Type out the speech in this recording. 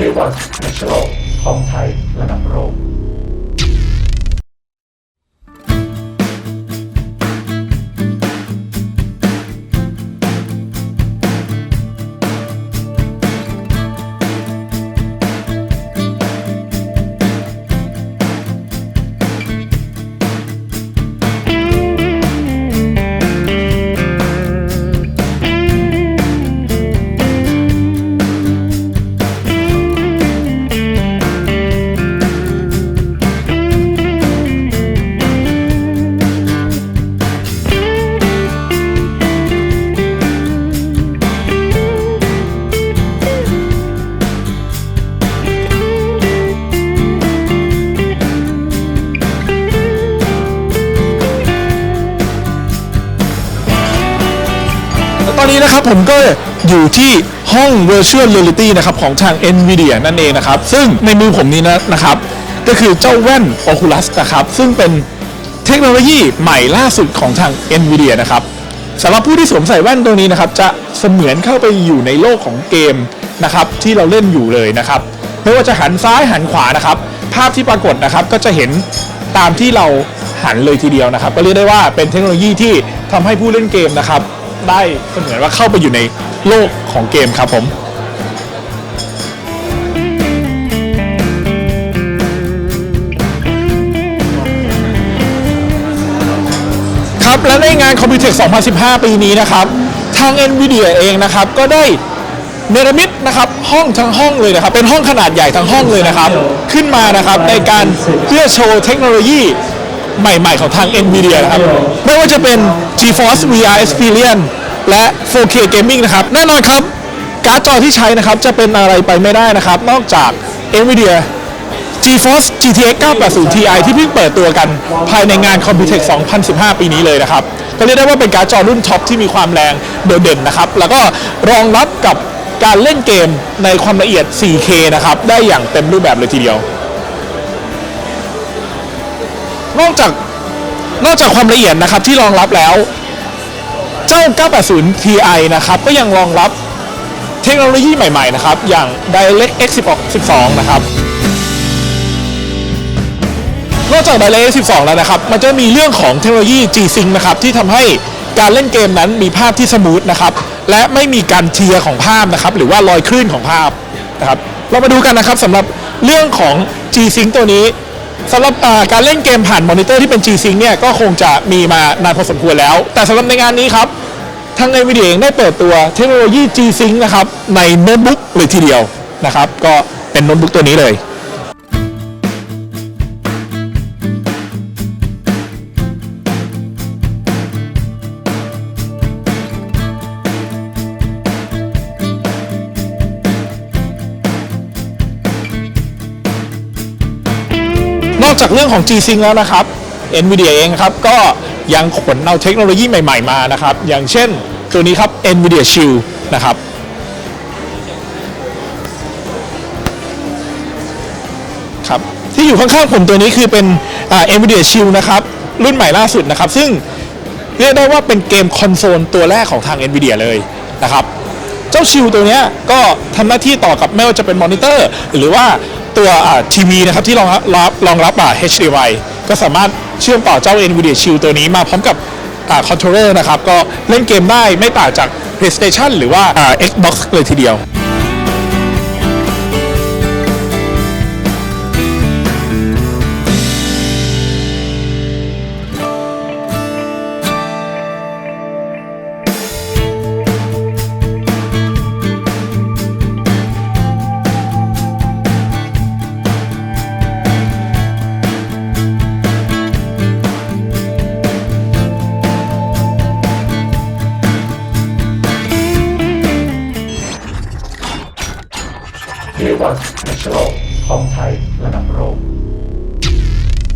เรียกว่าแนชโลของไทยระดับโลก อนนี้นะครับผมก็อยู่ที่ห้อง Virtual Reality นะครับของทาง NVIDIA นั่นเองนะครับ ซึ่งในมือผมนี้นะนะครับ ก็คือเจ้าแว่น Oculus นะครับ ซึ่งเป็นเทคโนโลยีใหม่ล่าสุดของทาง NVIDIA นะครับสำหรับผู้ที่สวมใส่แว่นตัวนี้นะครับ จะเสมือนเข้าไปอยู่ในโลกของเกมนะครับที่เราเล่นอยู่เลยนะครับ ไม่ว่าจะหันซ้ายหันขวานะครับ ภาพที่ปรากฏนะครับก็จะเห็นตามที่เราหันเลยทีเดียวนะครับ ก็เรียกได้ว่าเป็นเทคโนโลยีที่ทำให้ผู้เล่นเกมนะครับ ได้เสมือนว่าเข้าไปอยู่ในโลกของเกมครับผมครับและในงาน Computex 2015 ปีนี้นะครับ ทาง NVIDIA เองนะครับ ก็ได้เนรมิตนะครับห้องทั้งห้องเลยนะครับ เป็นห้องขนาดใหญ่ทั้งห้องเลยนะครับ ขึ้นมานะครับในการเพื่อโชว์เทคโนโลยี ใหม่ๆของทาง NVIDIA นะครับ ไม่ว่าจะเป็น GeForce VR Experience และ 4K Gaming นะครับ แน่นอนครับ การ์ดจอที่ใช้นะครับ จะเป็นอะไรไปไม่ได้นะครับ นอกจาก NVIDIA GeForce GTX 980 Ti ที่เพิ่งเปิดตัวกันภายในงาน Computex 2015 ปีนี้เลยนะครับ ก็เรียกได้ว่าเป็นการ์ดจอรุ่นท็อปที่มีความแรงโดดเด่นนะครับ แล้วก็รองรับกับการเล่นเกมในความละเอียด 4K นะครับ ได้อย่างเต็มรูปแบบเลยทีเดียว นอกจากนอกจากความละเอียดนะครับที่รองรับแล้ว เจ้า 980 Ti นะครับก็ยังรองรับเทคโนโลยีใหม่ ๆ นะครับ อย่าง DirectX 12นะครับ นอกจาก DirectX 12แล้วนะครับ มันจะมีเรื่องของเทคโนโลยี G-Sync นะครับ ที่ทำให้การเล่นเกมนั้นมีภาพที่สมูทนะครับ และไม่มีการเทียร์ของภาพนะครับ หรือว่ารอยคลื่นของภาพนะครับ เรามาดูกันนะครับสำหรับเรื่องของ G-Sync ตัวนี้ สำหรับการเล่นเกมผ่านมอนิเตอร์ที่เป็น G-Sync เนี่ยก็คงจะมีมานานพอสมควรแล้ว แต่สำหรับในงานนี้ครับทาง NVIDIA เองได้เปิดตัวเทคโนโลยี G-Sync นะครับในโน้ตบุ๊กเลยทีเดียวนะครับ ก็เป็นโน้ตบุ๊กตัวนี้เลย อกจากเรื่องของ G-Sync แล้วนะครับ NVIDIA เองครับก็ยังขนเอาเทคโนโลยีใหม่ๆมานะครับ อย่างเช่นตัวนี้ครับ NVIDIA Shield นะครับครับที่อยู่ข้างๆผมตัวนี้คือเป็น NVIDIA Shield นะครับ รุ่นใหม่ล่าสุดนะครับ ซึ่งเรียกได้ว่าเป็นเกมคอนโซลตัวแรกของทาง NVIDIA เลยนะครับ เจ้าชิวตัวนี้ก็ทำหน้าที่ต่อกับไม่ว่าจะเป็นมอนิเตอร์ หรือว่าตัวทีวีนะครับที่รองรับรองรับ HDMI ก็สามารถเชื่อมต่อเจ้า NVIDIA Shield ตัวนี้มาพร้อมกับคอนโทรลเลอร์นะครับ ก็เล่นเกมได้ไม่ต่างจาก PlayStation หรือว่า Xbox เลยทีเดียว ว่าแนชโลของไทยระดับโลก